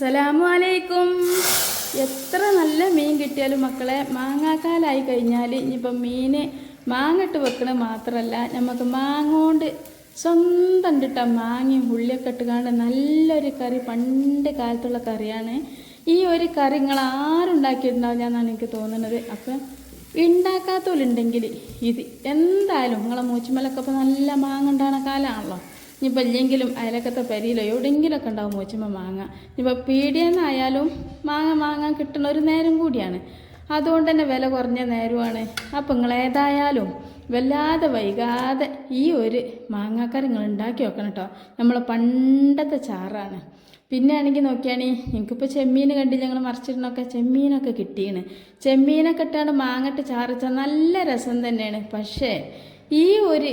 അസ്സലാമു അലൈക്കും എത്ര നല്ല മീൻ കിട്ടിയാലും മക്കളെ മാങ്ങാക്കാലായി കഴിഞ്ഞാൽ ഇനിയിപ്പം മീൻ മാങ്ങിട്ട് വെക്കണ മാത്രമല്ല നമുക്ക് മാങ്ങോണ്ട് സ്വന്തം കിട്ട മാങ്ങയും ഉള്ളിയൊക്കെ ഇട്ടുകാണ്ട് നല്ലൊരു കറി പണ്ട് കാലത്തുള്ള കറിയാണ്. ഈ ഒരു കറി നിങ്ങൾ ആരുണ്ടാക്കിയിട്ടുണ്ടാവില്ല എന്നാണ് എനിക്ക് തോന്നുന്നത്. അപ്പം ഉണ്ടാക്കാത്തവരുണ്ടെങ്കിൽ ഇത് എന്തായാലും നിങ്ങളെ മൂച്ചുമലൊക്കെ ഇപ്പോൾ നല്ല മാങ്ങ ഉണ്ടാകുന്ന കാലമാണല്ലോ ഇനിയിപ്പോൾ ഇല്ലെങ്കിലും അയലക്കത്തെ പെരിയിലോ എവിടെയെങ്കിലുമൊക്കെ ഉണ്ടാവും മൂച്ചുമ്മ മാങ്ങ. ഇനിയിപ്പോൾ പീടിയെന്നായാലും മാങ്ങ മാങ്ങാൻ കിട്ടുന്ന ഒരു നേരം കൂടിയാണ്. അതുകൊണ്ട് തന്നെ വില കുറഞ്ഞ നേരമാണ് അപ്പം നിങ്ങൾ ഏതായാലും വല്ലാതെ വൈകാതെ ഈ ഒരു മാങ്ങാക്കറി നിങ്ങൾ ഉണ്ടാക്കി വെക്കണം കേട്ടോ. നമ്മൾ പണ്ടത്തെ ചാറാണ്. പിന്നെ ആണെങ്കിൽ നോക്കിയാണെങ്കിൽ നിങ്ങൾക്കിപ്പോൾ ചെമ്മീൻ കണ്ടില്ല ഞങ്ങൾ മറിച്ചിരുന്നൊക്കെ ചെമ്മീനൊക്കെ കിട്ടിയാണ് ചെമ്മീനൊക്കെ ഇട്ടാണ് മാങ്ങട്ട് ചാറിച്ചാൽ നല്ല രസം തന്നെയാണ്. പക്ഷേ ഈ ഒരു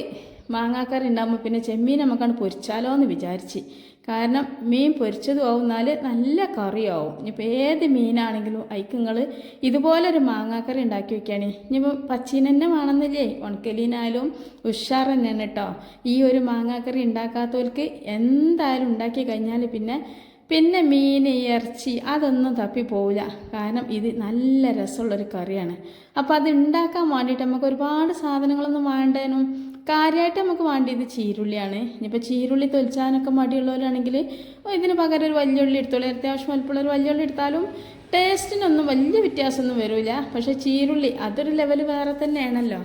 മാങ്ങാക്കറി ഉണ്ടാകുമ്പോൾ പിന്നെ ചെമ്മീൻ നമുക്കാണ് പൊരിച്ചാലോ എന്ന് വിചാരിച്ച്. കാരണം മീൻ പൊരിച്ചതും ആവും എന്നാൽ നല്ല കറിയാവും. ഇനിയിപ്പോൾ ഏത് മീനാണെങ്കിലും അയക്കുങ്ങൾ ഇതുപോലൊരു മാങ്ങാക്കറി ഉണ്ടാക്കി വെക്കുകയാണ് ഇനിയിപ്പോൾ പച്ചീൻ തന്നെ വേണമെന്നില്ലേ ഉണക്കലീനായാലും ഉഷാർ തന്നെയാണ് കേട്ടോ ഈ ഒരു മാങ്ങാക്കറി ഉണ്ടാക്കാത്തവർക്ക് എന്തായാലും ഉണ്ടാക്കി കഴിഞ്ഞാൽ പിന്നെ പിന്നെ മീൻ ഇറച്ചി അതൊന്നും തപ്പിപ്പോവില്ല കാരണം ഇത് നല്ല രസമുള്ളൊരു കറിയാണ്. അപ്പോൾ അത് ഉണ്ടാക്കാൻ വേണ്ടിയിട്ട് നമുക്ക് ഒരുപാട് സാധനങ്ങളൊന്നും വേണ്ടേനും. കാര്യമായിട്ട് നമുക്ക് വേണ്ടിയത് ചീരുള്ളിയാണ്. ഇനിയിപ്പോൾ ചീരുള്ളി തൊലിച്ചാനൊക്കെ മടിയുള്ളവരാണെങ്കിൽ ഇതിന് പകരം ഒരു വലിയ ഉള്ളി എടുത്തോളൂ. അത്യാവശ്യം വലുപ്പമുള്ള ഒരു വലിയ ഉള്ളി എടുത്താലും ടേസ്റ്റിനൊന്നും വലിയ വ്യത്യാസമൊന്നും വരില്ല പക്ഷേ ചീരുള്ളി അതൊരു ലെവൽ വേറെ തന്നെയാണല്ലോ.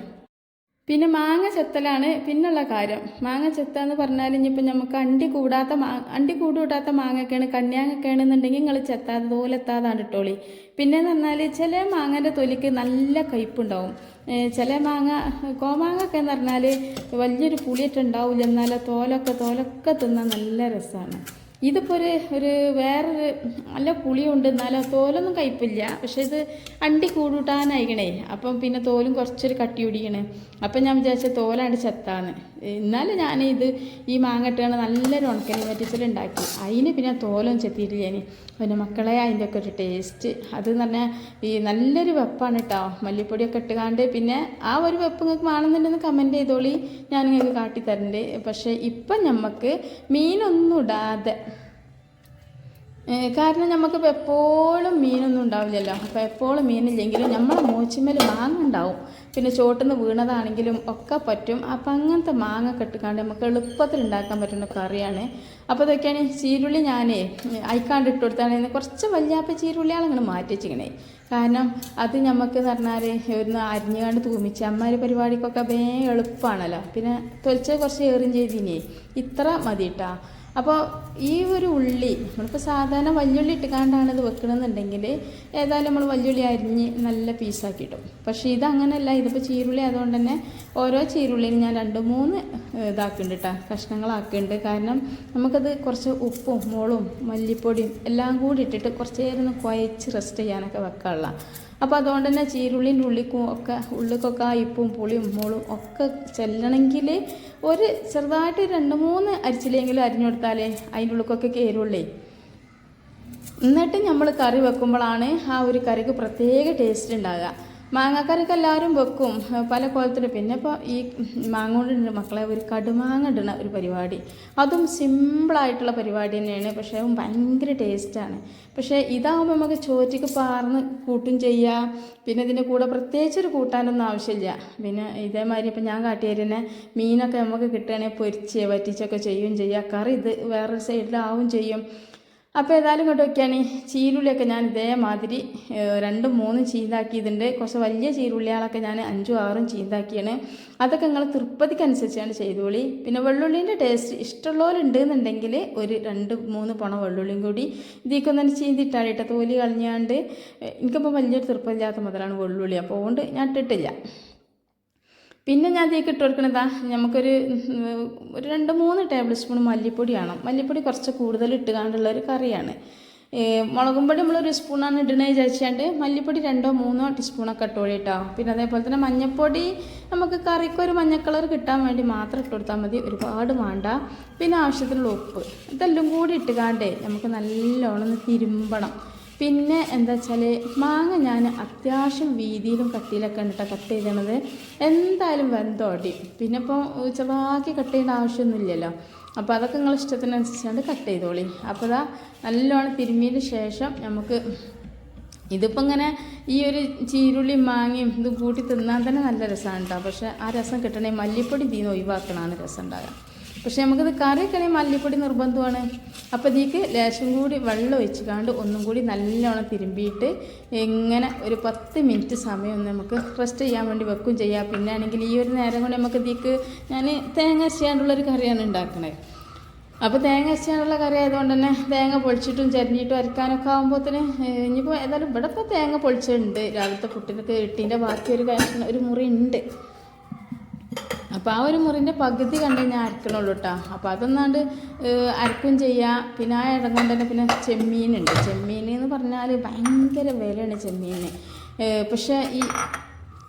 പിന്നെ മാങ്ങ ചെത്തലാണ്. പിന്നുള്ള കാര്യം. മാങ്ങ ചെത്ത എന്ന് പറഞ്ഞാൽ ഇനിയിപ്പോൾ നമുക്ക് അണ്ടി കൂടാത്ത മാ അണ്ടി കൂടാത്ത മാങ്ങയൊക്കെയാണ് കണ്യാങ്ങൊക്കെയാണ് എന്നുണ്ടെങ്കിൽ നിങ്ങൾ ചെത്താതെ തോലെത്താതാണ് ഇട്ടോളി പിന്നെന്ന് പറഞ്ഞാൽ ചില മാങ്ങന്റെ തൊലിക്ക് നല്ല കയ്പുണ്ടാവും. ഏ, ചില മാങ്ങ കോമാങ്ങൊക്കെ എന്ന് പറഞ്ഞാൽ വലിയൊരു പുളിയിട്ട് ഉണ്ടാവില്ല എന്നാൽ തോലൊക്കെ തോലൊക്കെ തിന്നാൻ നല്ല രസമാണ് ഇതിപ്പോൾ ഒരു ഒരു വേറൊരു നല്ല പുളിയുണ്ട്. എന്നാലും തോലൊന്നും കയ്പില്ല പക്ഷേ ഇത് അണ്ടി കൂടൂട്ടാനായിക്കണേ. അപ്പം പിന്നെ തോലും കുറച്ചൊരു കട്ടി പിടിക്കണേ. അപ്പം ഞാൻ വിചാരിച്ച തോലാണ്ട് ചെത്താന്ന്. എന്നാലും ഞാൻ ഇത് ഈ മാങ്ങട്ടാണ് നല്ലൊരു ഉണക്കലി വറ്റിച്ചിലുണ്ടാക്കി അതിന് പിന്നെ തോലും ചെത്തിയിട്ടില്ല ഞാൻ പിന്നെ മക്കളെ അതിന്റെ ഒക്കെ ഒരു ടേസ്റ്റ് അത് എന്ന് പറഞ്ഞാൽ ഈ നല്ലൊരു വെപ്പാണ് കേട്ടോ മല്ലിപ്പൊടിയൊക്കെ ഇട്ടുകാണ്ട് പിന്നെ ആ ഒരു വെപ്പ് നിങ്ങൾക്ക് വേണമെന്നുണ്ടെന്ന് കമന്റ് ചെയ്തോളി. ഞാൻ നിങ്ങൾക്ക് കാട്ടിത്തരണ്ട്. പക്ഷേ ഇപ്പം നമുക്ക് മീനൊന്നും ഇടാതെ കാരണം നമുക്കിപ്പോൾ എപ്പോഴും മീനൊന്നും ഉണ്ടാവില്ലല്ലോ. അപ്പോൾ എപ്പോഴും മീനില്ലെങ്കിലും നമ്മളെ മൂച്ചിമേൽ മാങ്ങ ഉണ്ടാവും. പിന്നെ ചോട്ടുനിന്ന് വീണതാണെങ്കിലും ഒക്കെ പറ്റും. അപ്പം അങ്ങനത്തെ മാങ്ങ കെട്ടിക്കാണ്ട് നമുക്ക് എളുപ്പത്തിൽ ഉണ്ടാക്കാൻ പറ്റുന്ന കറിയാണ്. അപ്പോൾ ഇതൊക്കെയാണ് ചീരുള്ളി ഞാനേ അയക്കാണ്ട് ഇട്ട് കൊടുത്താണ്. കുറച്ച് വല്യാപ്പ ചീരുള്ളിയാണ് അങ്ങനെ മാറ്റി വെച്ചിക്കണേ കാരണം അത് നമുക്ക് എന്ന് പറഞ്ഞാൽ ഒന്ന് അരിഞ്ഞുകാണ്ട് തൂമിച്ച് അമ്മാരി പരിപാടിക്കൊക്കെ വേഗം എളുപ്പമാണല്ലോ പിന്നെ തൊലിച്ച കുറച്ച് ഏറും ചെയ്തിനേ. ഇത്ര മതി കേട്ടോ അപ്പോൾ ഈ ഒരു ഉള്ളി നമ്മളിപ്പോൾ സാധാരണ വല്യുള്ളി ഇട്ടുകാണ്ടാണ് ഇത് വെക്കണമെന്നുണ്ടെങ്കിൽ ഏതായാലും നമ്മൾ വല്യുള്ളി അരിഞ്ഞ് നല്ല പീസാക്കി ഇടും പക്ഷേ ഇതങ്ങനെയല്ല ഇതിപ്പോൾ ചീരുള്ളി ആയതുകൊണ്ട് തന്നെ ഓരോ ചീരുള്ളിയും ഞാൻ രണ്ട് മൂന്ന് ഇതാക്കുന്നുണ്ട് കേട്ടോ കഷ്ണങ്ങളാക്കുന്നുണ്ട് കാരണം നമുക്കത് കുറച്ച് ഉപ്പും മുളും മല്ലിപ്പൊടിയും എല്ലാം കൂടി ഇട്ടിട്ട് കുറച്ച് നേരം ഒന്ന് കുഴച്ച് റെസ്റ്റ് ചെയ്യാനൊക്കെ വെക്കാനുള്ള അപ്പോൾ അതുകൊണ്ട് തന്നെ ചീരുള്ളിന്റെ ഉള്ളിക്കും ഒക്കെ ഉള്ളിക്കൊക്കെ ആ ഇപ്പും പുളിയും മുളും ഒക്കെ ചെല്ലണമെങ്കിൽ ഒരു ചെറുതായിട്ട് രണ്ട് മൂന്ന് അരിച്ചിലെങ്കിലും അരിഞ്ഞു കൊടുത്താലേ അതിന്റെ ഉള്ളിക്കൊക്കെ കയറുള്ളേ. എന്നിട്ട് നമ്മൾ കറി വെക്കുമ്പോഴാണ് ആ ഒരു കറിക്ക് പ്രത്യേക ടേസ്റ്റ് ഉണ്ടാകുക മാങ്ങാക്കറിക്ക് എല്ലാവരും വെക്കും. പല കോലത്തിൽ പിന്നെ ഇപ്പോൾ ഈ മാങ്ങ കൊണ്ട് മക്കളെ ഒരു കടുമാങ്ങ ഇടുന്ന ഒരു പരിപാടി. അതും സിമ്പിളായിട്ടുള്ള പരിപാടി തന്നെയാണ്. പക്ഷേ ഭയങ്കര ടേസ്റ്റാണ് പക്ഷേ ഇതാകുമ്പോൾ നമുക്ക് ചോറ്റയ്ക്ക് പാർന്ന് കൂട്ടും ചെയ്യാം. പിന്നെ ഇതിന്റെ കൂടെ പ്രത്യേകിച്ച് ഒരു കൂട്ടാനൊന്നും ആവശ്യമില്ല. പിന്നെ ഇതേമാതിരി ഇപ്പം ഞാൻ കാട്ടിയതിനെ മീനൊക്കെ നമുക്ക് കിട്ടുകയാണെങ്കിൽ പൊരിച്ച് വറ്റിച്ചൊക്കെ ചെയ്യും ചെയ്യാം. കറി ഇത് വേറൊരു സൈഡിലാവും ചെയ്യും. അപ്പോൾ ഏതായാലും ഇങ്ങോട്ട് വയ്ക്കുകയാണ് ചീരുള്ളിയൊക്കെ ഞാൻ ഇതേമാതിരി രണ്ടും മൂന്നും ചീന്താക്കിയതുണ്ട് കുറച്ച് വലിയ ചീരുള്ളികളൊക്കെ ഞാൻ അഞ്ചും ആറും ചീന്താക്കിയാണ്. അതൊക്കെ നിങ്ങൾ തൃപ്പതിക്കനുസരിച്ചാണ് ചെയ്തോളി. പിന്നെ വെള്ളുള്ളീന്റെ ടേസ്റ്റ് ഇഷ്ടമുള്ളവരുണ്ട് എന്നുണ്ടെങ്കിൽ ഒരു രണ്ട് മൂന്ന് പണം വെള്ളുള്ളിയും കൂടി ഇതിക്കൊന്നും ചീന്തിട്ടാളിട്ട തോലി കളഞ്ഞാണ്ട്. എനിക്കിപ്പോൾ വലിയൊരു തൃപ്പതില്ലാത്ത മുതലാണ് വെള്ളുള്ളി. അപ്പോൾ അതുകൊണ്ട് ഞാൻ ഇട്ടിട്ടില്ല. പിന്നെ ഞാൻ ഇതിലേക്ക് ഇട്ട് കൊടുക്കണതാ നമുക്കൊരു ഒരു രണ്ട് മൂന്ന് ടേബിൾ സ്പൂൺ മല്ലിപ്പൊടി വേണം. മല്ലിപ്പൊടി കുറച്ച് കൂടുതൽ ഇട്ടുകാണ്ടുള്ള ഒരു കറിയാണ്. മുളകും പൊടി നമ്മളൊരു സ്പൂണാണ് ഇടണേ വിചാരിച്ചാണ്ട് മല്ലിപ്പൊടി രണ്ടോ മൂന്നോ ടീസ്പൂണൊക്കെ ഇട്ടോളി കേട്ടോ പിന്നെ അതേപോലെ തന്നെ മഞ്ഞൾപ്പൊടി നമുക്ക് കറിക്ക് ഒരു മഞ്ഞ കളർ കിട്ടാൻ വേണ്ടി മാത്രം ഇട്ട് കൊടുത്താൽ മതി. ഒരുപാട് വേണ്ട. പിന്നെ ആവശ്യത്തിനുള്ള ഉപ്പ്. ഇതെല്ലാം കൂടി ഇട്ടുകാണ്ടേ നമുക്ക് നല്ലോണം തിരുമ്പണം. പിന്നെ എന്താ വെച്ചാൽ മാങ്ങ ഞാൻ അത്യാവശ്യം വീതിയിലും കട്ടിയിലൊക്കെ ഉണ്ടിട്ടാണ് കട്ട് ചെയ്തണത്. എന്തായാലും വെന്തോടി പിന്നെ ഇപ്പോൾ ചെറുതാക്കി കട്ട് ചെയ്യേണ്ട ആവശ്യമൊന്നുമില്ലല്ലോ അപ്പോൾ അതൊക്കെ നിങ്ങൾ ഇഷ്ടത്തിനനുസരിച്ചുകൊണ്ട് കട്ട് ചെയ്തോളി. അപ്പോൾ ഇതാ നല്ലോണം തിരുമ്മിയതിന് ശേഷം നമുക്ക് ഇതിപ്പോൾ ഇങ്ങനെ ഈ ഒരു ചീരുള്ളി മാങ്ങയും ഇത് കൂട്ടി തിന്നാൻ തന്നെ നല്ല രസമാണ് കേട്ടോ പക്ഷേ ആ രസം കിട്ടണമെങ്കിൽ മല്ലിപ്പൊടി തീന്ന് ഒഴിവാക്കണമാണ് രസം ഉണ്ടാകുക പക്ഷേ നമുക്കിത് കറി കറി മല്ലിപ്പൊടി നിർബന്ധമാണ്. അപ്പോൾ ഇതിക്ക് ലേശം കൂടി വെള്ളം ഒഴിച്ച് കാണ്ട് ഒന്നും കൂടി നല്ലോണം തിരുമ്പിയിട്ട് എങ്ങനെ ഒരു പത്ത് മിനിറ്റ് സമയം ഒന്ന് നമുക്ക് റെസ്റ്റ് ചെയ്യാൻ വേണ്ടി വെക്കും ചെയ്യാം. പിന്നെ ആണെങ്കിൽ ഈ ഒരു നേരം കൊണ്ട് നമുക്ക് ഇതിക്ക് ഞാൻ തേങ്ങ ചെയ്യാണ്ടുള്ളൊരു കറിയാണ് ഉണ്ടാക്കുന്നത് അപ്പോൾ തേങ്ങ അരച്ചാനുള്ള കറി ആയതുകൊണ്ട് തന്നെ തേങ്ങ പൊളിച്ചിട്ടും ചരിഞ്ഞിട്ടും അരക്കാനൊക്കെ ആകുമ്പോഴത്തേന് ഇനിയിപ്പോൾ ഏതായാലും ഇവിടെ ഇപ്പോൾ തേങ്ങ പൊളിച്ചിട്ടുണ്ട്. രാവിലത്തെ പുട്ടിനൊക്കെ ഇട്ടിന്റെ ബാക്കി ഒരു ഒരു മുറി ഉണ്ട്. അപ്പോൾ ആ ഒരു മുറിന്റെ പകുതി കണ്ടേ ഞാൻ അരക്കണുള്ളൂ കേട്ടോ അപ്പോൾ അതൊന്നാണ്ട് അരക്കും ചെയ്യാം. പിന്നെ ആ ഇടം കൊണ്ട് തന്നെ പിന്നെ ചെമ്മീനുണ്ട്. ചെമ്മീൻ എന്ന് പറഞ്ഞാൽ ഭയങ്കര വിലയാണ് ചെമ്മീനിന് പക്ഷേ ഈ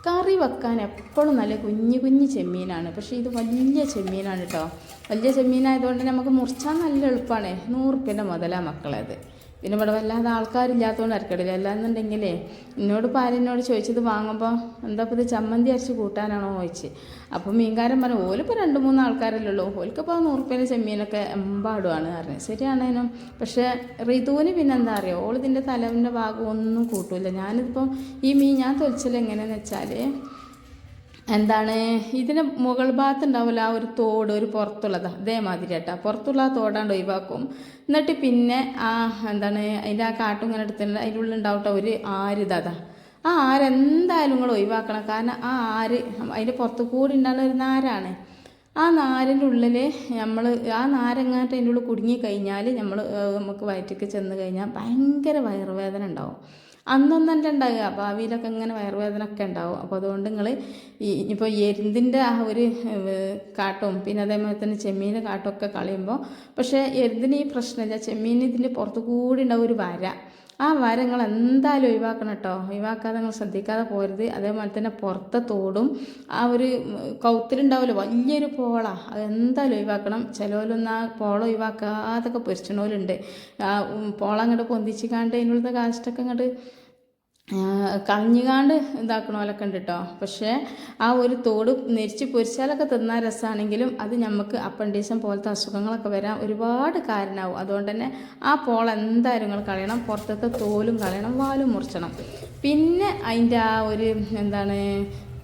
കറി വെക്കാൻ എപ്പോഴും നല്ല കുഞ്ഞു കുഞ്ഞു ചെമ്മീനാണ്. പക്ഷേ ഇത് വലിയ ചെമ്മീനാണ് കേട്ടോ വലിയ ചെമ്മീനായതുകൊണ്ട് നമുക്ക് മുറിച്ചാൽ നല്ല എളുപ്പമാണ് നൂറുപ്യന്റെ മുതലാണ് മക്കളത്. പിന്നെ ഇവിടെ വല്ലാതെ ആൾക്കാരില്ലാത്തതുകൊണ്ട് അരക്കടില്ല അല്ലാന്നുണ്ടെങ്കിലേ എന്നോട് പാരനോട് ചോദിച്ചത് വാങ്ങുമ്പോൾ എന്താ ഇത് ചമ്മന്തി അരച്ച് കൂട്ടാനാണോ ചോദിച്ച്. അപ്പോൾ മീൻകാരൻ പറഞ്ഞു ഓലിപ്പോൾ രണ്ട് മൂന്ന് ആൾക്കാരല്ലേ ഉള്ളൂ. ഓലിക്കിപ്പോൾ നൂറുപ്യേന്റെ ചെമ്മീനൊക്കെ എമ്പാടുവാണ്. പറഞ്ഞു ശരിയാണേനും. പക്ഷേ ഋതുവിന് പിന്നെ എന്താ അറിയോ ഓളിതിന്റെ തലവിന്റെ ഭാഗം ഒന്നും കൂട്ടില്ല ഞാനിതിപ്പം ഈ മീൻ ഞാൻ തൊലിച്ചത് എങ്ങനെയാണെന്ന് വെച്ചാൽ എന്താണ്? ഇതിന് മുകൾ ഭാഗത്ത് ഉണ്ടാവില്ല ആ ഒരു തോട് ഒരു പുറത്തുള്ളത്. അതേമാതിരി കേട്ടോ പുറത്തുള്ള തോടാണ്ട് ഒഴിവാക്കും. എന്നിട്ട് പിന്നെ ആ എന്താണ് അതിന്റെ ആ കാട്ടും ഇങ്ങനെ എടുത്തിട്ട് അതിന്റെ ഉള്ളിൽ ഉണ്ടാവട്ടെ ഒരു ആര് ഇതാ ആ ആര് എന്തായാലും നിങ്ങൾ ഒഴിവാക്കണം. കാരണം ആ ആര് അതിന്റെ പുറത്ത് കൂടി ഉണ്ടാകുന്ന ഒരു നാരാണ്. ആ നാരിന്റെ ഉള്ളിൽ നമ്മൾ ആ നാരങ്ങാട്ട് അതിന്റെ ഉള്ളിൽ കുടുങ്ങി കഴിഞ്ഞാൽ നമ്മൾ നമുക്ക് വയറ്റിക്ക് ചെന്ന് കഴിഞ്ഞാൽ ഭയങ്കര വയറുവേദന ഉണ്ടാവും. അന്നൊന്നല്ല ഉണ്ടാകുക ഭാവിയിലൊക്കെ ഇങ്ങനെ വയറുവേദന ഒക്കെ ഉണ്ടാവും. അപ്പോൾ അതുകൊണ്ട് നിങ്ങൾ ഈ ഇപ്പോൾ എരുന്തിന്റെ ആ ഒരു കാട്ടും പിന്നെ അതേമാതിരി തന്നെ ചെമ്മീന്റെ കാട്ടൊക്കെ കളയുമ്പോൾ പക്ഷേ എരുന്തിന് ഈ പ്രശ്നമില്ല ചെമ്മീൻ ഇതിന്റെ പുറത്ത് കൂടി ഉണ്ടാവും ഒരു വര. ആ വര നിങ്ങൾ എന്തായാലും ഒഴിവാക്കണം കേട്ടോ ഒഴിവാക്കാതെ നിങ്ങൾ ശ്രദ്ധിക്കാതെ പോരുത്. അതേപോലെ തന്നെ പുറത്തെ തോടും ആ ഒരു കൗത്തിലുണ്ടാവില്ല വലിയൊരു പോള. അത് എന്തായാലും ഒഴിവാക്കണം. ചിലവരൊന്നും ആ പോള ഒഴിവാക്കാതൊക്കെ പൊരിച്ചണോലുണ്ട്. ആ പോള അങ്ങോട്ട് പൊന്തിച്ചിക്കാണ്ട് അതിനുള്ളത്തെ കാഷ്ടൊക്കെ അങ്ങോട്ട് കളഞ്ഞുകാണ്ട് ഇതാക്കണോലൊക്കെ ഉണ്ട് കേട്ടോ പക്ഷേ ആ ഒരു തോട് നെരിച്ച് പൊരിച്ചാലൊക്കെ തിന്നാൻ രസമാണെങ്കിലും അത് നമുക്ക് അപ്പൻഡീസം പോലത്തെ അസുഖങ്ങളൊക്കെ വരാൻ ഒരുപാട് കാരണമാവും അതുകൊണ്ട് തന്നെ ആ പോൾ എന്തായാലും നിങ്ങൾ കളയണം. പുറത്തത്തെ തോലും കളയണം. വാലും മുറിച്ചണം. പിന്നെ അതിന്റെ ആ ഒരു എന്താണ്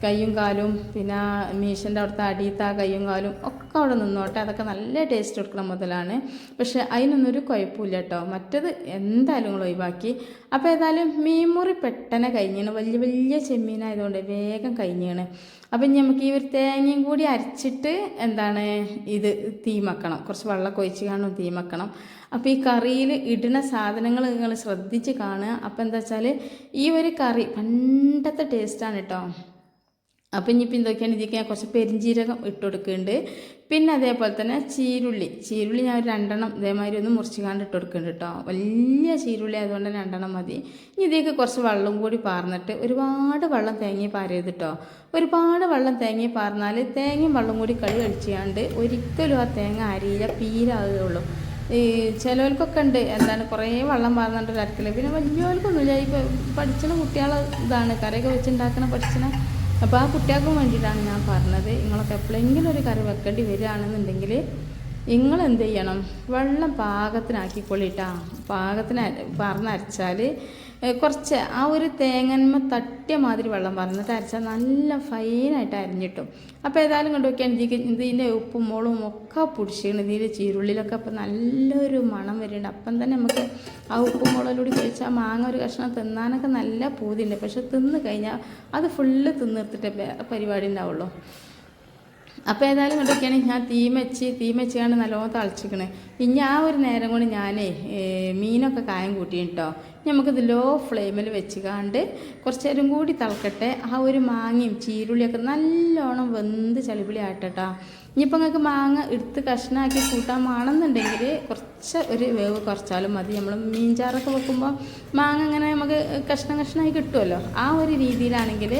കയ്യും കാലും പിന്നെ മീശന്റെ അവിടുത്തെ അടിയത്തെ ആ കയ്യും കാലും ഒക്കെ അവിടെ നിന്നോട്ടെ. അതൊക്കെ നല്ല ടേസ്റ്റ് കൊടുക്കണം മുതലാണ്. പക്ഷേ അതിനൊന്നൊരു കുഴപ്പമില്ല കേട്ടോ. മറ്റത് എന്തായാലും നിങ്ങൾ ഒഴിവാക്കി. അപ്പോൾ ഏതായാലും മീൻമുറി പെട്ടെന്ന് കഴിഞ്ഞാണ്. വലിയ വലിയ ചെമ്മീനായതുകൊണ്ട് വേഗം കഴിഞ്ഞാണ്. അപ്പം ഇനി നമുക്ക് ഈ ഒരു തേങ്ങയും കൂടി അരച്ചിട്ട് എന്താണ് ഇത് തീമക്കണം. കുറച്ച് വെള്ളം ഒഴിച്ച് കാണും തീമക്കണം. അപ്പോൾ ഈ കറിയിൽ ഇടുന്ന സാധനങ്ങൾ നിങ്ങൾ ശ്രദ്ധിച്ച് കാണുക. അപ്പോൾ എന്താ വെച്ചാൽ ഈ ഒരു കറി പണ്ടത്തെ ടേസ്റ്റാണ് കേട്ടോ. അപ്പം ഇനിയിപ്പോൾ എന്തൊക്കെയാണ് ഇതിലേക്ക് ഞാൻ കുറച്ച് പെരിഞ്ജീരകം ഇട്ട് കൊടുക്കുന്നുണ്ട്. പിന്നെ അതേപോലെ തന്നെ ചീരുള്ളി. ചീരുള്ളി ഞാൻ ഒരു രണ്ടെണ്ണം ഇതേമാതിരി ഒന്ന് മുറിച്ചുകാണ്ട് ഇട്ട് കൊടുക്കുന്നുണ്ട് കേട്ടോ വലിയ ചീരുള്ളി അതുകൊണ്ട് രണ്ടെണ്ണം മതി. ഇനി ഇതിലേക്ക് കുറച്ച് വെള്ളം കൂടി പാർന്നിട്ട് ഒരുപാട് വെള്ളം തേങ്ങി പാരരുത് കേട്ടോ ഒരുപാട് വെള്ളം തേങ്ങി പാർന്നാൽ തേങ്ങയും വെള്ളം കൂടി കളി കഴിച്ചാണ്ട് ഒരിക്കലും ആ തേങ്ങ അരിയില്ല പീരാകുകയുള്ളൂ ഈ ചിലവർക്കൊക്കെ ഉണ്ട്. എന്താണ് കുറേ വെള്ളം പാർന്നിട്ട് കരക്കില്ല പിന്നെ വലിയവർക്കൊന്നുമില്ല. ഈ പഠിച്ചണ കുട്ടികളെ ഇതാണ്. കറിയൊക്കെ വെച്ചുണ്ടാക്കണ പഠിച്ചണ അപ്പോൾ ആ കുട്ടികൾക്കും വേണ്ടിയിട്ടാണ് ഞാൻ പറഞ്ഞത്. നിങ്ങളൊക്കെ എപ്പോഴെങ്കിലും ഒരു കറി വെക്കേണ്ടി വരികയാണെന്നുണ്ടെങ്കിൽ നിങ്ങൾ എന്ത് ചെയ്യണം? വെള്ളം പാകത്തിനാക്കിക്കൊള്ളിട്ടാ. പാകത്തിന് പറഞ്ഞരച്ചാൽ കുറച്ച് ആ ഒരു തേങ്ങന്മ തട്ടിയ മാതിരി വെള്ളം പറഞ്ഞിട്ട് അരച്ചാൽ നല്ല ഫൈനായിട്ട് അരിഞ്ഞിട്ടും. അപ്പോൾ ഏതായാലും കൊണ്ട് നോക്കിയാൽ ഇതിക്ക് ഇതിന്റെ ഉപ്പും മുളും ഒക്കെ പിടിച്ചിരിക്കണം. ഇതിന്റെ ചീരുള്ളിലൊക്കെ അപ്പോൾ നല്ലൊരു മണം വരുന്നുണ്ട് അപ്പം തന്നെ നമുക്ക് ആ ഉപ്പും മുളകിലൂടെ കഴിച്ചാൽ മാങ്ങ ഒരു കഷ്ണം തിന്നാനൊക്കെ നല്ല പൂതിയുണ്ട്. പക്ഷെ തിന്ന് കഴിഞ്ഞാൽ അത് ഫുള്ള് തിന്നിർത്തിട്ടേ പരിപാടി ഉണ്ടാവുള്ളൂ. അപ്പോൾ ഏതായാലും കണ്ടൊക്കെയാണ് ഞാൻ തീമച്ച് തീമച്ചാണ് നല്ലോണം തളിച്ചിക്കണേ ഇനി ആ ഒരു നേരം കൊണ്ട് ഞാനേ മീനൊക്കെ കായം കൂട്ടി കേട്ടോ നമുക്കിത് ലോ ഫ്ലെയിമിൽ വെച്ച് കാണ്ട് കുറച്ച് നേരം കൂടി തിളക്കട്ടെ. ആ ഒരു മാങ്ങയും ചീരുള്ളിയൊക്കെ നല്ലോണം വെന്ത് ചളിപിളി ആട്ടട്ടോ ഇനിയിപ്പോൾ നിങ്ങൾക്ക് മാങ്ങ എടുത്ത് കഷ്ണാക്കി കൂട്ടാൻ വേണമെന്നുണ്ടെങ്കിൽ കുറച്ച് ഒരു വേവ് കുറച്ചാലും മതി. നമ്മൾ മീൻചാറൊക്കെ വെക്കുമ്പോൾ മാങ്ങ അങ്ങനെ നമുക്ക് കഷ്ണം കഷ്ണമായി കിട്ടുമല്ലോ ആ ഒരു രീതിയിലാണെങ്കിൽ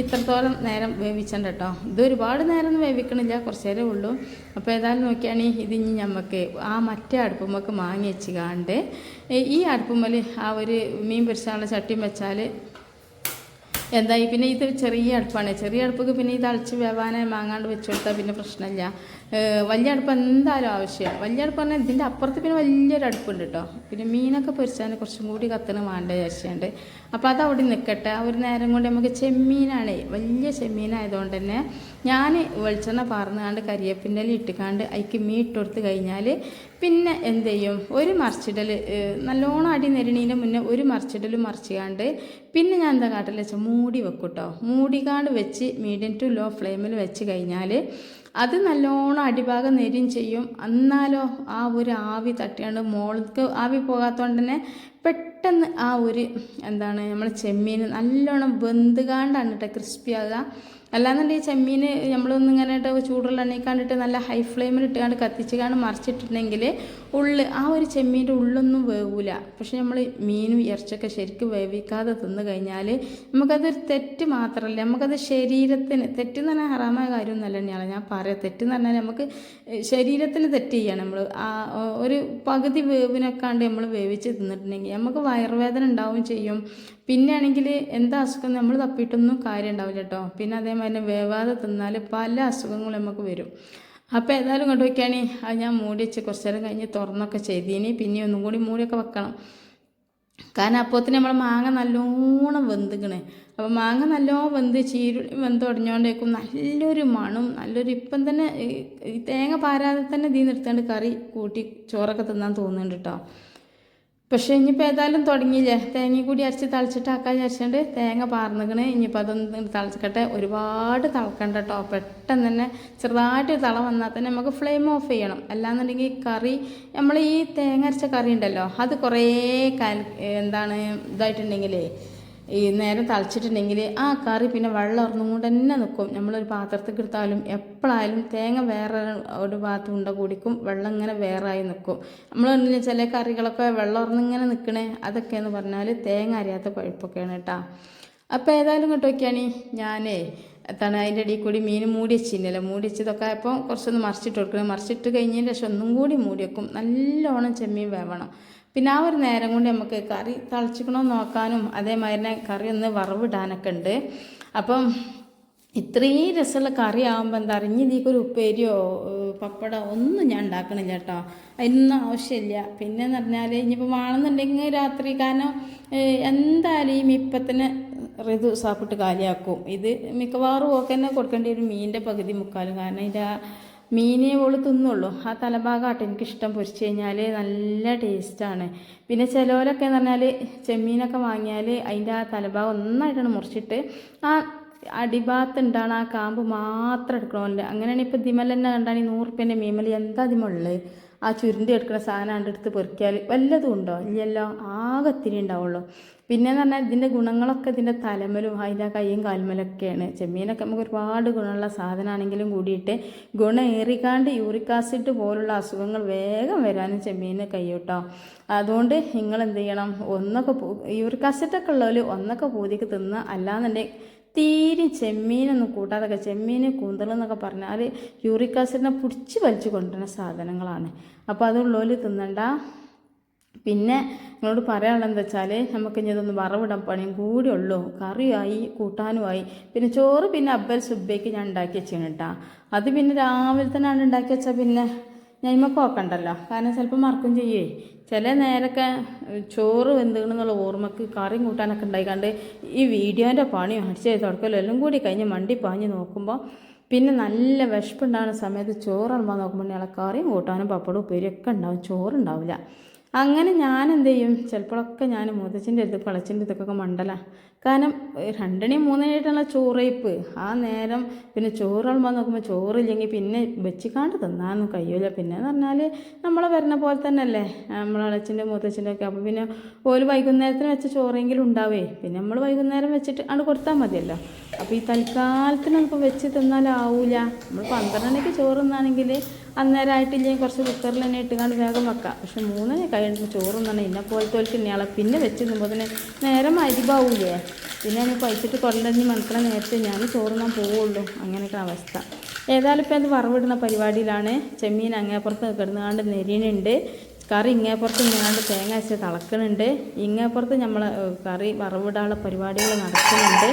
ഇത്രത്തോളം നേരം വേവിച്ചണ്ട കേട്ടോ. ഇത് ഒരുപാട് നേരം ഒന്നും വേവിക്കണില്ല കുറച്ച് നേരമേ ഉള്ളൂ. അപ്പോൾ ഏതായാലും നോക്കിയാണെങ്കിൽ ഇത് ഇനി നമുക്ക് ആ മറ്റേ അടുപ്പുമ്മക്ക് മാങ്ങി വെച്ച് കാണ്ട് ഈ അടുപ്പുമ്മൽ ആ ഒരു മീൻ പൊരിച്ചാനുള്ള ചട്ടിയും വെച്ചാൽ എന്തായി? പിന്നെ ഇത് ചെറിയ അടുപ്പാണ്. ചെറിയ അടുപ്പൊക്കെ പിന്നെ ഇത് അളിച്ച് വേവാനായി മാങ്ങാണ്ട് വെച്ച് കൊടുത്താൽ പിന്നെ പ്രശ്നമില്ല. വലിയ അടുപ്പ് എന്തായാലും ആവശ്യമാണ് വലിയ അടുപ്പ് പറഞ്ഞാൽ ഇതിന്റെ അപ്പുറത്ത് പിന്നെ വലിയൊരു അടുപ്പുണ്ട് കേട്ടോ പിന്നെ മീനൊക്കെ പൊരിച്ചാൽ കുറച്ചും കൂടി കത്തണം വേണ്ട വിചാരിച്ചുണ്ട് അപ്പോൾ അത് അവിടെ നിൽക്കട്ടെ ഒരു നേരം കൊണ്ട് നമുക്ക് ചെമ്മീനാണ് വലിയ ചെമ്മീനായതുകൊണ്ട് തന്നെ ഞാൻ വെളിച്ചെണ്ണ പാർന്നുകാണ്ട് കരിയേപ്പിന്റെ ഇട്ടുകാണ്ട് അതിക്ക് മീൻ ഇട്ടുകൊടുത്ത് കഴിഞ്ഞാൽ പിന്നെ എന്ത് ചെയ്യും ഒരു മറിച്ചിടൽ നല്ലോണം അടി നെരണീന്റെ മുന്നേ ഒരു മറിച്ചിടൽ മറിച്ചുകാണ്ട് പിന്നെ ഞാൻ എന്താ കാട്ടിൽ വെച്ചാൽ മൂടി വെക്കും കേട്ടോ മൂടിക്കാണ്ട് വെച്ച് മീഡിയം ടു ലോ ഫ്ലെയിമിൽ വെച്ച് കഴിഞ്ഞാൽ അത് നല്ലോണം അടിഭാഗം നെരിയും ചെയ്യും. എന്നാലോ ആ ഒരു ആവി തട്ടിയാണ്ട് മോൾക്ക് ആവി പോകാത്തതുകൊണ്ട് തന്നെ പെട്ടെന്ന് ആ ഒരു എന്താണ് നമ്മൾ ചെമ്മീൻ നല്ലോണം വെന്തുകാണ്ടാണ് കേട്ടോ ക്രിസ്പി ആകുക അല്ലാന്നുണ്ടെങ്കിൽ ചെമ്മീൻ നമ്മളൊന്നും ഇങ്ങനെ ചൂടുള്ള കണ്ടിട്ട് നല്ല ഹൈ ഫ്ലെയിമിൽ ഇട്ടുകൊണ്ട് കത്തിച്ച് കാണ് മറിച്ചിട്ടുണ്ടെങ്കിൽ ഉള്ളിൽ ആ ഒരു ചെമ്മീന്റെ ഉള്ളൊന്നും വേവില്ല പക്ഷെ നമ്മൾ മീനും ഇറച്ചൊക്കെ ശരിക്കും വേവിക്കാതെ തിന്നു കഴിഞ്ഞാൽ നമുക്കതൊരു തെറ്റ് മാത്രമല്ല നമുക്കത് ശരീരത്തിന് തെറ്റെന്ന് പറഞ്ഞാൽ ഹറാമായ കാര്യമൊന്നുമല്ല തന്നെയാണ് ഞാൻ പറയാം. തെറ്റെന്ന് പറഞ്ഞാൽ നമുക്ക് ശരീരത്തിന് തെറ്റ് ചെയ്യണം നമ്മൾ ആ ഒരു പകുതി വേവിനൊക്കാണ്ട് നമ്മൾ വേവിച്ച് തിന്നിട്ടുണ്ടെങ്കിൽ നമുക്ക് വയറുവേദന ഉണ്ടാവുകയും ചെയ്യും. പിന്നെ ആണെങ്കിൽ എന്താ അസുഖം? നമ്മൾ തപ്പിയിട്ടൊന്നും കാര്യം ഉണ്ടാവില്ല കേട്ടോ പിന്നെ അതേമാതിരി വേവാതെ തിന്നാൽ പല അസുഖങ്ങളും നമുക്ക് വരും. അപ്പോൾ ഏതായാലും കൊണ്ട് വയ്ക്കുകയാണെ അത് ഞാൻ മൂടി വെച്ച് കുറച്ച് നേരം കഴിഞ്ഞ് തുറന്നൊക്കെ ചെയ്തിനി. പിന്നെ ഒന്നും കൂടി മൂടിയൊക്കെ വെക്കണം. കാരണം അപ്പോത്തിന് നമ്മൾ മാങ്ങ നല്ലോണം വെന്തിക്കണേ. അപ്പോൾ മാങ്ങ നല്ലോണം വെന്ത് ചീരു വെന്ത് ഉടഞ്ഞോണ്ടേക്കും നല്ലൊരു മണം നല്ലൊരു ഇപ്പം തന്നെ ഈ- തേങ്ങ പാരാതെ തന്നെ ഇതിൽ നിർത്തേണ്ട കറി കൂട്ടി ചോറൊക്കെ തിന്നാൻ തോന്നുന്നുണ്ട് കേട്ടോ പക്ഷേ ഇനിയിപ്പോൾ ഏതായാലും തുടങ്ങിയില്ലേ? തേങ്ങ കൂടി അരച്ച് തളിച്ചിട്ടാക്കാൻ വിചാരിച്ചുകൊണ്ട് തേങ്ങ പാർന്നിക്കണ്. ഇനിയിപ്പോൾ അതൊന്ന് തളിച്ചിക്കട്ടെ. ഒരുപാട് തിളക്കണ്ട കേട്ടോ. പെട്ടെന്ന് തന്നെ ചെറുതായിട്ട് തള വന്നാൽ തന്നെ നമുക്ക് ഫ്ലെയിം ഓഫ് ചെയ്യണം. അല്ലാന്നുണ്ടെങ്കിൽ കറി നമ്മൾ ഈ തേങ്ങ അരച്ച കറി ഉണ്ടല്ലോ അത് കുറേ കാൽ എന്താണ് ഇതായിട്ടുണ്ടെങ്കിലേ ഈ നേരം തളിച്ചിട്ടുണ്ടെങ്കിൽ ആ കറി പിന്നെ വെള്ളം ഇറങ്ങും കൊണ്ട് തന്നെ നിൽക്കും നമ്മളൊരു പാത്രത്തിൽ എടുത്താലും എപ്പോഴായാലും തേങ്ങ വേറെ ഒരു ഭാഗത്ത് ഉണ്ട കൂടിക്കും വെള്ളം ഇങ്ങനെ വേറായി നിൽക്കും നമ്മൾ കണ്ടില്ലേ ചില കറികളൊക്കെ വെള്ളം ഇറങ്ങിങ്ങനെ നിൽക്കണേ അതൊക്കെ എന്ന് പറഞ്ഞാൽ തേങ്ങ അറിയാത്ത കുഴപ്പമൊക്കെയാണ് കേട്ടോ. അപ്പോൾ ഏതായാലും കേട്ടോക്കെയാണ് ഞാനേ എന്താണ് അതിന്റെ ഇടയിൽ കൂടി മീൻ മൂടി വെച്ചിരുന്നല്ലോ? മൂടി വെച്ചതൊക്കെ ആയപ്പോൾ കുറച്ചൊന്ന് മറിച്ചിട്ട് കൊടുക്കണം. മറിച്ചിട്ട് കഴിഞ്ഞതിന് ശേഷം ഒന്നും കൂടി മൂടി വെക്കും. നല്ലോണം ചെമ്മീൻ വേവണം. പിന്നെ ആ ഒരു നേരം കൊണ്ട് നമുക്ക് കറി തളിച്ചിക്കണോ നോക്കാനും അതേമാതിരി കറി ഒന്ന് വറവിടാനൊക്കെ ഉണ്ട്. അപ്പം ഇത്രയും രസമുള്ള കറി ആകുമ്പോൾ എന്താ അറിഞ്ഞ് ഇതിക്കൊരു ഉപ്പേരിയോ പപ്പടോ ഒന്നും ഞാൻ ഉണ്ടാക്കണില്ല കേട്ടോ. അതിനൊന്നും ആവശ്യമില്ല. പിന്നെ എന്ന് പറഞ്ഞാൽ ഇനിയിപ്പോൾ വേണമെന്നുണ്ടെങ്കിൽ രാത്രി കാരണം എന്തായാലും ഈ മിപ്പത്തിന് ഋതു സാപ്പിട്ട് കാലിയാക്കും. ഇത് മിക്കവാറും ഒക്കെ തന്നെ കൊടുക്കേണ്ടി ഒരു മീനിന്റെ പകുതി മുക്കാലും. കാരണം ഇതിന്റെ മീനേ ഓൾ തിന്നുള്ളൂ. ആ തലഭാഗമാട്ടെ എനിക്കിഷ്ടം. പൊരിച്ച് കഴിഞ്ഞാൽ നല്ല ടേസ്റ്റാണ്. പിന്നെ ചിലവരൊക്കെ എന്ന് പറഞ്ഞാൽ ചെമ്മീനൊക്കെ വാങ്ങിയാൽ അതിന്റെ ആ തലഭാഗം ഒന്നായിട്ടാണ് മുറിച്ചിട്ട് ആ അടിഭാഗത്ത് ഉണ്ടാണ് ആ കാമ്പ് മാത്രം എടുക്കണമല്ലോ അങ്ങനെയാണ് ഇപ്പോൾ ദിമൽ തന്നെ കണ്ടാണ് ഈ നൂറുപ്യന്റെ മീമൽ എന്താ ദിമുള്ളത് ആ ചുരുണ്ടി എടുക്കുന്ന സാധനം എടുത്ത് പെറുക്കിയാൽ വല്ലതും ഉണ്ടോ? ഇല്ലല്ലോ. ആകെ ഇത്തിരി ഉണ്ടാവുള്ളൂ. പിന്നെന്ന് പറഞ്ഞാൽ ഇതിന്റെ ഗുണങ്ങളൊക്കെ ഇതിന്റെ തലമലും അതിന്റെ കൈയും കാൽമലൊക്കെയാണ്. ചെമ്മീനൊക്കെ നമുക്ക് ഒരുപാട് ഗുണമുള്ള സാധനമാണെങ്കിലും കൂടിയിട്ട് ഗുണം ഏറിക്കാണ്ട് യൂറിക് ആസിഡ് പോലുള്ള അസുഖങ്ങൾ വേഗം വരാനും ചെമ്മീന് കഴിയൂട്ടോ. അതുകൊണ്ട് നിങ്ങൾ എന്ത് ചെയ്യണം ഒന്നൊക്കെ യൂറിക് യൂറിക് ആസിഡൊക്കെ ഉള്ളവർ ഒന്നൊക്കെ പൂതിക്ക് തിന്ന് അല്ലാന്നുണ്ടെങ്കിൽ തീരെ ചെമ്മീനൊന്നും കൂട്ടാതൊക്കെ ചെമ്മീൻ കൂന്തൽ എന്നൊക്കെ പറഞ്ഞാൽ യൂറിക് ആസിഡിനെ പിടിച്ച് വലിച്ചു കൊണ്ടുവരുന്ന സാധനങ്ങളാണ്. അപ്പോൾ അതുള്ളവർ തിന്നണ്ട. പിന്നെ നിങ്ങളോട് പറയാനുള്ളത് എന്താ വെച്ചാൽ നമുക്ക് ഇനി ഇതൊന്ന് വറവിടാൻ പണിയും കൂടി ഉള്ളൂ. കറിയായി കൂട്ടാനുമായി. പിന്നെ ചോറ് പിന്നെ അബ്ബൽ സുബയ്ക്ക് ഞാൻ ഉണ്ടാക്കി വെച്ചാണ് കേട്ടോ അത് പിന്നെ രാവിലെ തന്നെ ആണ് ഉണ്ടാക്കി വെച്ചാൽ പിന്നെ ഞൈമക്ക് നോക്കണ്ടല്ലോ കാരണം ചിലപ്പോൾ മറക്കും ചെയ്യേ. ചില നേരമൊക്കെ ചോറ് വെന്തുകണെന്നുള്ള ഓർമ്മക്ക് കറിയും കൂട്ടാനൊക്കെ ഉണ്ടായിക്കാണ്ട് ഈ വീഡിയോന്റെ പണിയും അടിച്ചു തുടക്കലും എല്ലാം കൂടി കഴിഞ്ഞ് മണ്ടി പാഞ്ഞ് നോക്കുമ്പോൾ പിന്നെ നല്ല വിശപ്പുണ്ടാകുന്ന സമയത്ത് ചോറ് അളമ്പോൾ നോക്കുമ്പോൾ ഇളക്കറിയും കറിയും കൂട്ടാനും പപ്പടവും ഉപ്പേരിയൊക്കെ ഉണ്ടാവും. ചോറുണ്ടാവില്ല. അങ്ങനെ ഞാൻ എന്ത് ചെയ്യും ചിലപ്പോഴൊക്കെ ഞാൻ മുതച്ചിന്റെ അടുത്ത് കളച്ചിന്റെ അടുത്തൊക്കെ മണ്ടല. കാരണം രണ്ടണി മൂന്നണിയായിട്ടുള്ള ചോറയിപ്പ് ആ നേരം പിന്നെ ചോറുമ്പോൾ നോക്കുമ്പോൾ ചോറില്ലെങ്കിൽ പിന്നെ വെച്ചിക്കാണ്ട് തിന്നാനൊന്നും കഴിയൂല. പിന്നെ എന്ന് പറഞ്ഞാൽ നമ്മളെ വരുന്ന പോലെ തന്നെ അല്ലേ നമ്മളെ അളച്ചിന്റെ മുത്തച്ഛന്റെ ഒക്കെ. അപ്പോൾ പിന്നെ ഒരു വൈകുന്നേരത്തിന് വെച്ച ചോറെങ്കിലും ഉണ്ടാവേ. പിന്നെ നമ്മൾ വൈകുന്നേരം വെച്ചിട്ട് ആണ് കൊടുത്താൽ മതിയല്ലോ. അപ്പോൾ ഈ തൽക്കാലത്തിന് ഇപ്പോൾ വെച്ച് തിന്നാലാവൂല. നമ്മൾ പന്ത്രണ്ടണിക്ക് ചോറ് തിന്നാണെങ്കിൽ അന്നേരമായിട്ടില്ലെങ്കിൽ കുറച്ച് കുക്കറിൽ തന്നെ ഇട്ടുകൊണ്ട് വേഗം വെക്കാം. പക്ഷെ മൂന്നര കഴിയുമ്പോൾ ചോറും തന്നെ. ഇന്നെ പോലത്തെ ഇന്നയാളെ പിന്നെ വെച്ച് തിന്നുമ്പോൾ തന്നെ നേരം അരിവാവൂലേ പിന്നെ ഞാൻ കഴിച്ചിട്ട് കൊല്ലഞ്ഞ് മനസ്സിലെ നേരത്തെ ഞാൻ ചോറ് ഞാൻ പോവുള്ളൂ. അങ്ങനെയൊക്കെ അവസ്ഥ. ഏതായാലും ഇപ്പം അത് വറവിടുന്ന പരിപാടിയിലാണ്. ചെമ്മീൻ അങ്ങേപ്പുറത്ത് കിടന്നുകൊണ്ട് നെരിയുന്നുണ്ട്. കറി ഇങ്ങേപ്പുറത്ത് ഇങ്ങാണ്ട് തേങ്ങ അരച്ച് തിളക്കുന്നുണ്ട് ഇങ്ങേപ്പുറത്ത് നമ്മൾ കറി വറവിടാനുള്ള പരിപാടികൾ നടക്കുന്നുണ്ട്.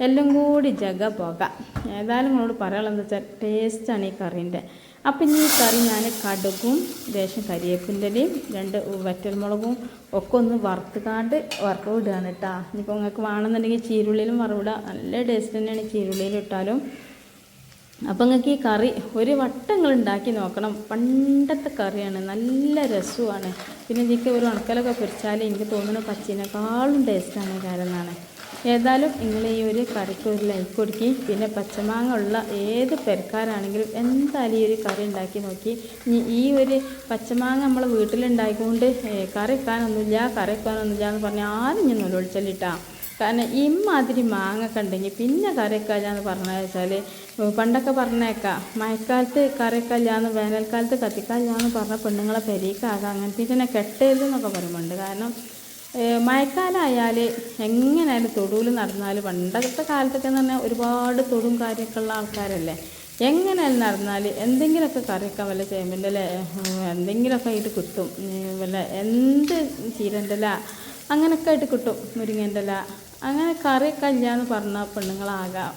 എല്ലാം കൂടി ജഗ പോകാം. ഏതായാലും നിങ്ങളോട് പറയാനുള്ളത് വെച്ചാൽ ടേസ്റ്റാണ് ഈ കറീന്റെ. അപ്പം ഇനി ഈ കറി ഞാൻ കടുകും ദേശം കരിയേപ്പിന്റെയും രണ്ട് വറ്റൽമുളകും ഒക്കെ ഒന്ന് വറുത്തുകാണ്ട് വിടുകയാണ് കേട്ടോ ഇനിയിപ്പോൾ നിങ്ങൾക്ക് വേണമെന്നുണ്ടെങ്കിൽ ചീരുള്ളിയിലും വറവിടുക നല്ല ടേസ്റ്റ് തന്നെയാണ് ചീരുള്ളിയിൽ ഇട്ടാലും. അപ്പം നിങ്ങൾക്ക് ഈ കറി ഒരു വട്ടങ്ങൾ ഉണ്ടാക്കി നോക്കണം. പണ്ടത്തെ കറിയാണ്. നല്ല രസമാണ്. പിന്നെ ഇതിക്ക് ഒരു ഉണക്കലൊക്കെ പൊരിച്ചാൽ എനിക്ക് തോന്നുന്നു പച്ചീനേക്കാളും ടേസ്റ്റാണ് കാരണമെന്നാണ് ഏതായാലും നിങ്ങൾ ഈ ഒരു കറിക്ക് ഒരു ലൈക്ക് കൊടുക്കി പിന്നെ പച്ചമാങ്ങ ഉള്ള ഏത് പെരക്കാരാണെങ്കിലും എന്തായാലും ഈ ഒരു കറി ഉണ്ടാക്കി നോക്കി. ഇനി ഈ ഒരു പച്ചമാങ്ങ നമ്മൾ വീട്ടിലുണ്ടായിക്കൊണ്ട് ഏ, കറി വെക്കാനൊന്നുമില്ല കറി വെക്കാനൊന്നുമില്ല എന്ന് പറഞ്ഞാൽ ആരും ഞാൻ നൊലൊളിച്ചല്ലിട്ടാ. കാരണം ഇമാതിരി മാങ്ങ ഒക്കെ ഉണ്ടെങ്കിൽ പിന്നെ കറിവെക്കാല്ലാന്ന് പറഞ്ഞാൽ വെച്ചാൽ പണ്ടൊക്കെ പറഞ്ഞേക്കാം മഴക്കാലത്ത് കറിവെക്കാല്ലാന്ന് വേനൽക്കാലത്ത് കത്തിക്കാല്ലാന്ന് പറഞ്ഞ പെണ്ണുങ്ങളെ പെരീക്കാകാം അങ്ങനത്തെ തന്നെ കെട്ടരുതെന്നൊക്കെ പറയുന്നുണ്ട്. കാരണം മഴക്കാലമായാൽ എങ്ങനെയാണ് തൊടുവിൽ നടന്നാൽ പണ്ടത്തെ കാലത്തൊക്കെ എന്ന് പറഞ്ഞാൽ ഒരുപാട് തൊടും കാര്യമൊക്കെ ഉള്ള ആൾക്കാരല്ലേ? എങ്ങനെയാണ് നടന്നാൽ എന്തെങ്കിലുമൊക്കെ കറിയൊക്കെ വല്ല ചേമ്പിന്റെ ഇല, എന്തെങ്കിലുമൊക്കെ ആയിട്ട് കിട്ടും. വല്ല എന്ത് ചീരന്റെ ഇല അങ്ങനെയൊക്കെ ആയിട്ട് കിട്ടും. മുരിങ്ങേന്റെ ഇല അങ്ങനെ കറിയൊക്കെ ഇല്ല എന്ന് പറഞ്ഞ പെണ്ണുങ്ങളാകാം.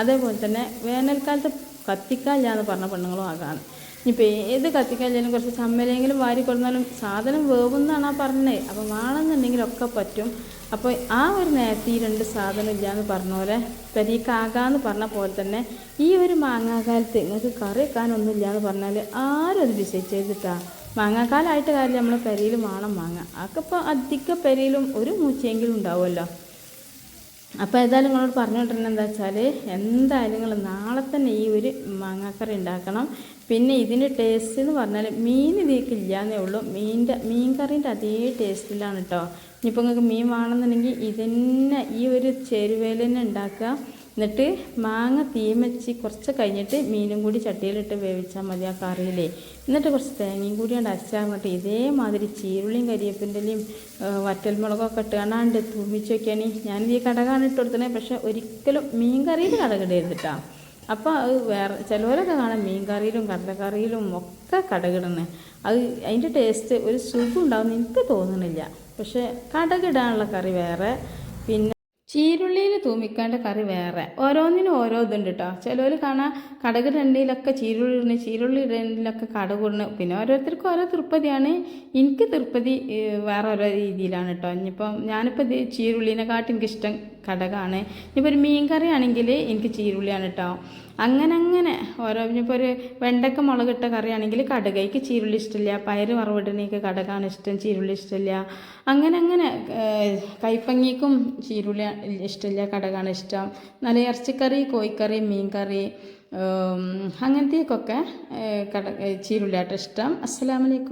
അതേപോലെ തന്നെ വേനൽക്കാലത്ത് കത്തിക്കാല്ല എന്ന് പറഞ്ഞ പെണ്ണുങ്ങളും ആകാണ് ഇനിയിപ്പോൾ ഏത് കത്തിക്കാലും കുറച്ച് ചമ്മലെങ്കിലും വാരി കൊടുന്നാലും സാധനം വേവുന്നതാണ് ആ പറഞ്ഞത് അപ്പോൾ വേണമെന്നുണ്ടെങ്കിലൊക്കെ പറ്റും. അപ്പോൾ ആ ഒരു നേരത്തെ ഈ രണ്ട് സാധനം ഇല്ലയെന്ന് പറഞ്ഞ പോലെ പെരീക്കാകാന്ന് പറഞ്ഞ പോലെ തന്നെ ഈ ഒരു മാങ്ങാക്കാലത്ത് നിങ്ങൾക്ക് കറി വെക്കാനൊന്നും ഇല്ലയെന്ന് പറഞ്ഞാൽ ആരും അത് വിശ്വസിച്ചിട്ടാ മാങ്ങാക്കാലമായിട്ട് കാര്യം നമ്മൾ പെരയിൽ വേണം മാങ്ങ. അതൊക്കെ ഇപ്പോൾ അധിക പെരയിലും ഒരു മൂച്ചയെങ്കിലും ഉണ്ടാവുമല്ലോ. അപ്പോൾ ഏതായാലും നിങ്ങളോട് പറഞ്ഞുകൊണ്ടിരുന്നത് എന്താ വെച്ചാൽ എന്തായാലും നിങ്ങൾ നാളെ തന്നെ ഈ ഒരു മാങ്ങാക്കറി ഉണ്ടാക്കണം. പിന്നെ ഇതിന്റെ ടേസ്റ്റ് എന്ന് പറഞ്ഞാൽ മീൻ ഇതിലേക്ക് ഇല്ലയെന്നേ ഉള്ളൂ. മീനിന്റെ മീൻ കറീന്റെ അതേ ടേസ്റ്റിലാണ് കേട്ടോ ഇനിയിപ്പോൾ നിങ്ങൾക്ക് മീൻ വേണമെന്നുണ്ടെങ്കിൽ ഇതന്നെ ഈ ഒരു ചേരുവേലന്നെ ഉണ്ടാക്കുക. എന്നിട്ട് മാങ്ങ തീമച്ച് കുറച്ച് കഴിഞ്ഞിട്ട് മീനും കൂടി ചട്ടിയിലിട്ട് വേവിച്ചാൽ മതി ആ കറിയിലേ. എന്നിട്ട് കുറച്ച് തേങ്ങയും കൂടി ഉണ്ട് അച്ചാൽ മതി. ഇതേമാതിരി ചീരുള്ളിയും കരിയപ്പിന്റെയും വറ്റൽമുളകൊക്കെ ഇട്ട് കാണാണ്ട് തൂമിച്ച് വയ്ക്കാനേ ഞാനിത് ഈ കടകാണ് ഇട്ട് കൊടുത്തത് പക്ഷേ ഒരിക്കലും മീൻ കറിയിൽ കടകിടരുത് കേട്ടോ അപ്പോൾ അത് വേറെ ചിലവരൊക്കെ കാണാം മീൻ കറിയിലും കടലക്കറിയിലും ഒക്കെ കടകിടുന്നത് അത് അതിന്റെ ടേസ്റ്റ് ഒരു സുഖം ഉണ്ടാകുമെന്ന് എനിക്ക് തോന്നുന്നില്ല പക്ഷേ കടകിടാനുള്ള കറി വേറെ. പിന്നെ ചീരുള്ളിയിൽ തൂമിക്കേണ്ട കറി വേറെ. ഓരോന്നിനും ഓരോ ഇതുണ്ട് കേട്ടോ ചിലവർ കാണാൻ കടക് രണ്ടിലൊക്കെ ചീരുള്ളി ഇടണ് ചീരുള്ളി രണ്ടിലൊക്കെ കടക് ഇടുന്നു. പിന്നെ ഓരോരുത്തർക്കും ഓരോ തൃപ്പതിയാണ്. എനിക്ക് തൃപ്പതി വേറെ ഓരോ രീതിയിലാണ് കേട്ടോ ഇനിയിപ്പം ഞാനിപ്പോൾ ഇത് ചീരുള്ളിനെക്കാട്ടും എനിക്കിഷ്ടം കടകാണ്. ഇനിയിപ്പോൾ ഒരു മീൻ കറി ആണെങ്കിൽ എനിക്ക് ചീരുള്ളിയാണ് കേട്ടോ അങ്ങനെ അങ്ങനെ ഓരോ ഇപ്പോൾ ഒരു വെണ്ടക്ക മുളകിട്ട കറിയാണെങ്കിൽ കടുകയ്ക്ക് ചീരുള്ളി ഇഷ്ടമില്ല പയറ് വറവിടണേക്ക് കടകാണ് ഇഷ്ടം ചീരുള്ളി ഇഷ്ടമില്ല അങ്ങനെ അങ്ങനെ കൈപ്പങ്ങിക്കും ചീരുള്ളി ഇഷ്ടമില്ല കടകാണ് ഇഷ്ടം. നല്ല ഇറച്ചിക്കറി കോഴിക്കറി മീൻകറി അങ്ങനത്തേക്കൊക്കെ കട ചീരുള്ളിയായിട്ട് ഇഷ്ടം. അസ്സലാമലൈക്കും